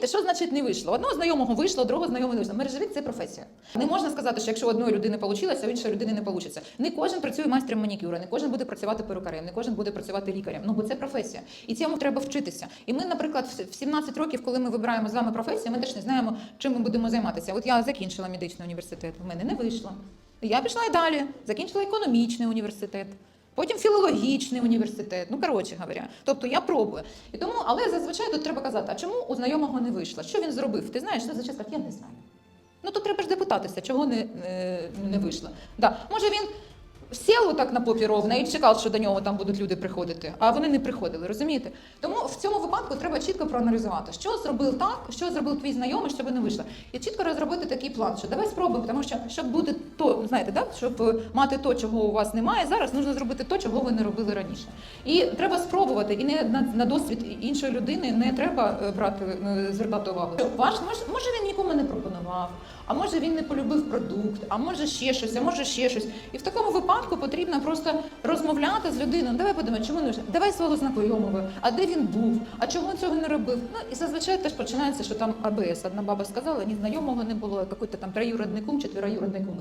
Розумієте, що значить не вийшло? Одного знайомого вийшло, другого знайомого не вийшло. Мережевик це професія. Не можна сказати, що якщо у одної людини вийшло, а у іншої людини не вийде. Не кожен працює майстром манікюра, не кожен буде працювати перукарем, не кожен буде працювати лікарем. Ну бо це професія. І цьому треба вчитися. І ми, наприклад, в 17 років, коли ми вибираємо з вами професію, ми теж не знаємо, чим ми будемо займатися. От я закінчила медичний університет, в мене не вийшло. Я пішла і далі, закінчила економічний університет. Потім філологічний університет, ну коротше говоря. Тобто я пробую. І тому, але зазвичай тут треба казати, а чому у знайомого не вийшло? Що він зробив? Ти знаєш, зазвичай сказати, я не знаю. Ну то треба ж депутатися, чого не, не, не вийшло. Да. Може він сів так на попі ровно і чекав, що до нього там будуть люди приходити, а вони не приходили, розумієте? Тому в цьому випадку треба чітко проаналізувати, що зробив так, що зробив твій знайомий, щоб не вийшло. І чітко розробити такий план, що давай спробуємо, тому що щоб бути то, знаєте, да? щоб е, мати то, чого у вас немає, зараз потрібно зробити то, чого ви не робили раніше. І треба спробувати, і не на, на досвід іншої людини не треба е, брати, е, звертати увагу. Ваш може, може він нікому не пропонував, а може він не полюбив продукт, а може ще щось, а може ще щось. І в такому випадку потрібно просто розмовляти з людиною. Давай подивимося, чому не? Давай свого знайомого, а де він був, а чого цього не робив. Ну і зазвичай теж починається, що там АБС. Одна баба сказала, ні знайомого не було, якийсь там троюродний кум чи троюродний кум.